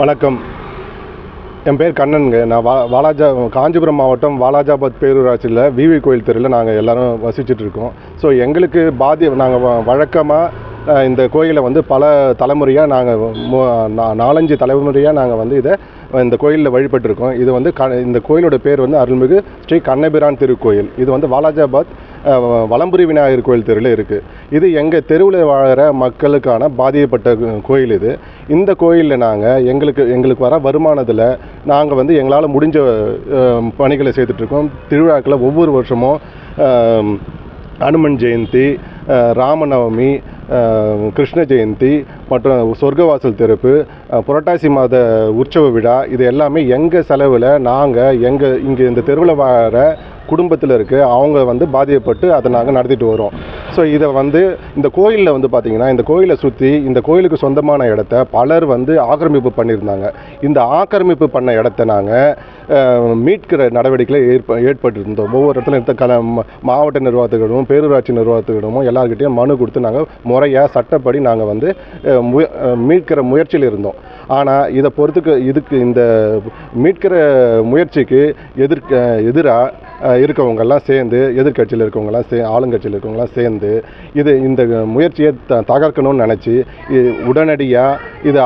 வணக்கம். என் பேர் கண்ணனுங்க. நான் வா வாலாஜா காஞ்சிபுரம் மாவட்டம் வாலாஜாபாத் பேரூராட்சியில் விவி கோயில் தெருவில் நாங்கள் எல்லோரும் வசிச்சுட்ருக்கோம் ஸோ எங்களுக்கு பாதி நாங்கள் வழக்கமாக இந்த கோயிலை வந்து பல தலைமுறையாக நாங்கள் நாலஞ்சு தலைமுறையாக நாங்கள் வந்து இதை இந்த கோயிலில் வழிபட்டிருக்கோம். இது வந்து க இந்த கோயிலோட பேர் வந்து அருள்மிகு ஸ்ரீ கண்ணபிரான் திருக்கோயில். இது வந்து வாலாஜாபாத் வலம்புரி விநாயகர் கோயில் தெருவில் இருக்குது இது எங்கள் தெருவில் வாழ்கிற மக்களுக்கான பாதிக்கப்பட்ட கோயில் இது. இந்த கோயிலில் நாங்கள் எங்களுக்கு எங்களுக்கு வர வருமானத்தில் நாங்கள் வந்து எங்களால் முடிஞ்ச பணிகளை செய்துட்ருக்கோம். திருவிழாக்களை ஒவ்வொரு வருஷமும் அனுமன் ஜெயந்தி ராமநவமி கிருஷ்ண ஜெயந்தி மற்றும் சொர்க்கவாசல் திறப்பு புரட்டாசி மாத உற்சவ விழா இது எல்லாமே எங்கள் செலவில் நாங்கள் எங்கள் இங்கே இந்த தெருவில் வர குடும்பத்தில் இருக்க அவங்க வந்து பாதிக்கப்பட்டு அதை நாங்கள் நடத்திட்டு வரோம். ஸோ இதை வந்து இந்த கோயிலில் வந்து பார்த்திங்கன்னா இந்த கோயிலை சுற்றி இந்த கோயிலுக்கு சொந்தமான இடத்த பலர் வந்து ஆக்கிரமிப்பு பண்ணியிருந்தாங்க. இந்த ஆக்கிரமிப்பு பண்ண இடத்த நாங்கள் மீட்கிற நடவடிக்கையில் ஏற்ப ஏற்பட்டிருந்தோம். ஒவ்வொரு இடத்துல இருந்த கல மாவட்ட நிர்வாகத்துக்கிடமும் பேரூராட்சி நிர்வாகத்துக்கிடமும் எல்லாருக்கிட்டையும் மனு கொடுத்து நாங்கள் முறையாக சட்டப்படி நாங்கள் வந்து முய- மீட்கிற முயற்சியில் இருந்தோம். ஆனால் இதை பொறுத்துக்கு இதுக்கு இந்த மீட்கிற முயற்சிக்கு எதிர்க்க எதிராக இருக்கவங்கெல்லாம் சேர்ந்து எதிர்க்கட்சியில் இருக்கவங்கெல்லாம் சே ஆளுங்கட்சியில் இருக்கவங்கெல்லாம் சேர்ந்து இது இந்த முயற்சியை த தகர்க்கணும்னு நினச்சி உடனடியாக இது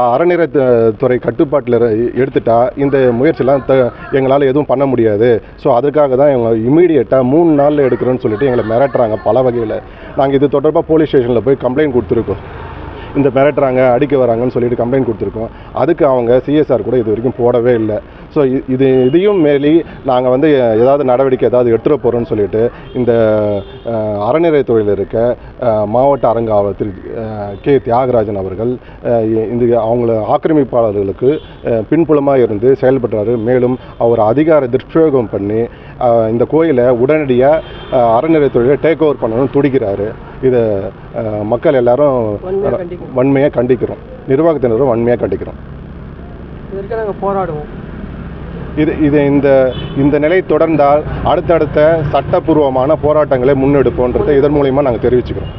துறை கட்டுப்பாட்டில் எடுத்துட்டா இந்த முயற்சியெலாம் த எங்களால் எதுவும் பண்ண முடியாது. ஸோ அதுக்காக தான் இவங்க இமீடியட்டாக மூணு நாளில் எடுக்கிறோன்னு சொல்லிட்டு எங்களை மிரட்டுறாங்க பல வகையில். நாங்கள் இது தொடர்பாக போலீஸ் ஸ்டேஷனில் போய் கம்ப்ளைண்ட் கொடுத்துருக்கோம். இந்த மிரட்டுறாங்க அடிக்க வராங்கன்னு சொல்லிட்டு கம்ப்ளைண்ட் கொடுத்துருக்கோம். அதுக்கு அவங்க சிஎஸ்ஆர் கூட இது வரைக்கும் போடவே இல்லை. ஸோ இது இதையும் மேலி நாங்கள் வந்து ஏதாவது நடவடிக்கை ஏதாவது எடுத்துட போகிறோம்னு சொல்லிட்டு இந்த அறநிலையத்துறையில் இருக்க மாவட்ட அரங்காவலர் திரு கே. தியாகராஜன் அவர்கள் இந்த அவங்கள ஆக்கிரமிப்பாளர்களுக்கு பின்புலமாக இருந்து செயல்படுறாரு. மேலும் அவர் அதிகார துஷ்பிரயோகம் பண்ணி இந்த கோயிலை உடனடியாக அறநிலையத்துறையை டேக் ஓவர் பண்ணணும்னு துடிக்கிறாரு. இதை மக்கள் எல்லாரும். வன்மையாக கண்டிக்கிறோம். நிர்வாகத்தினரும் வன்மையாக கண்டிக்கிறோம். இதற்கு நாங்கள் போராடுவோம். இது இது இந்த இந்த நிலை தொடர்ந்தால் அடுத்தடுத்த சட்டப்பூர்வமான போராட்டங்களை முன்னெடுப்போன்றதை இதன் மூலயமா நாங்கள் தெரிவிச்சுக்கிறோம்.